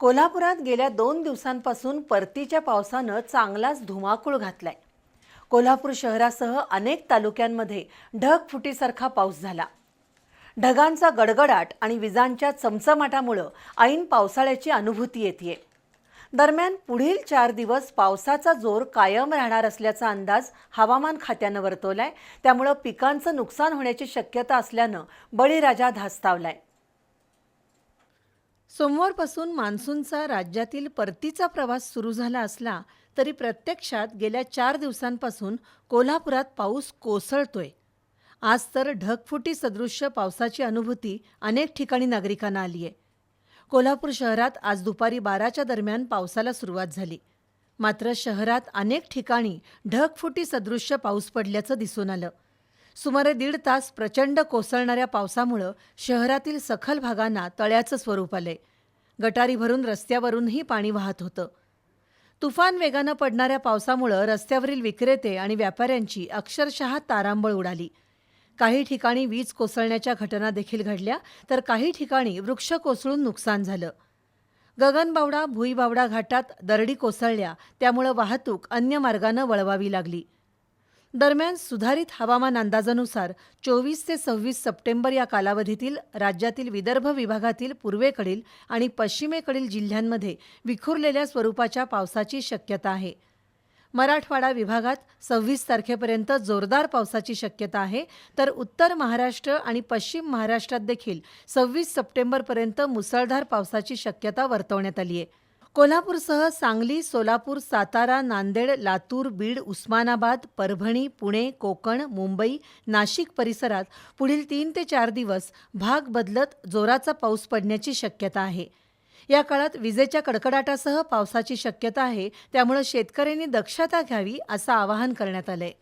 कोल्हापुरात गेल्या दोन दिवसांपासून परतीच्या पावसानं चांगलाच धुमाकूळ घातलाय. कोल्हापूर शहरासह अनेक तालुक्यांमध्ये ढगफुटीसारखा पाऊस झाला. ढगांचा गडगडाट आणि विजांच्या चमचमाटामुळं ऐन पावसाळ्याची अनुभूती येते दरम्यान पुढील चार दिवस पावसाचा जोर कायम राहणार असल्याचा अंदाज हवामान खात्यानं वर्तवलाय. त्यामुळं पिकांचं नुकसान होण्याची शक्यता असल्यानं बळीराजा धास्तावलाय. सोमवारपासून मान्सूनचा राज्यातील परतीचा प्रवास सुरू झाला असला तरी प्रत्यक्षात गेल्या चार दिवसांपासून कोल्हापुरात पाऊस कोसळतोय. आज तर ढगफुटी सदृश्य पावसाची अनुभूती अनेक ठिकाणी नागरिकांना आली आहे कोल्हापूर शहरात आज दुपारी बाराच्या दरम्यान पावसाला सुरुवात झाली. मात्र शहरात अनेक ठिकाणी ढगफुटी सदृश्य पाऊस पडल्याचं दिसून आलं. सुमारे दीड तास प्रचंड कोसळणाऱ्या पावसामुळं शहरातील सखल भागांना तळ्याचं स्वरूप आलंय. गटारी भरून रस्त्यावरूनही पाणी वाहत होतं. तुफान वेगानं पडणाऱ्या पावसामुळं रस्त्यावरील विक्रेते आणि व्यापाऱ्यांची अक्षरशः तारांबळ उडाली. काही ठिकाणी वीज कोसळण्याच्या घटना देखील घडल्या तर काही ठिकाणी वृक्ष कोसळून नुकसान झालं. गगनबावडा भुईबावडा घाटात दरडी कोसळल्या त्यामुळं वाहतूक अन्य मार्गानं वळवावी लागली. दरम्यान सुधारित हवामान अंदाजानुसार चोवीस ते सव्वीस सप्टेंबर या कालावधीतील राज्यातील विदर्भ विभागातील पूर्वेकडील आणि पश्चिमेकडील जिल्ह्यांमध्ये विखुरलेल्या स्वरूपाच्या पावसाची शक्यता आहे. मराठवाडा विभागात सव्वीस तारखेपर्यंत जोरदार पावसाची शक्यता आहे तर उत्तर महाराष्ट्र आणि पश्चिम महाराष्ट्रात देखील सव्वीस सप्टेंबरपर्यंत मुसळधार पावसाची शक्यता वर्तवण्यात आली आहे. कोल्हापूरसह सांगली सोलापूर सातारा नांदेड लातूर बीड उस्मानाबाद परभणी पुणे कोकण मुंबई नाशिक परिसरात पुढील तीन ते चार दिवस भाग बदलत जोराचा पाऊस पडण्याची शक्यता आहे. या काळात विजेच्या कडकडाटासह पावसाची शक्यता आहे त्यामुळे शेतकऱ्यांनी दक्षता घ्यावी असं आवाहन करण्यात आलं आहे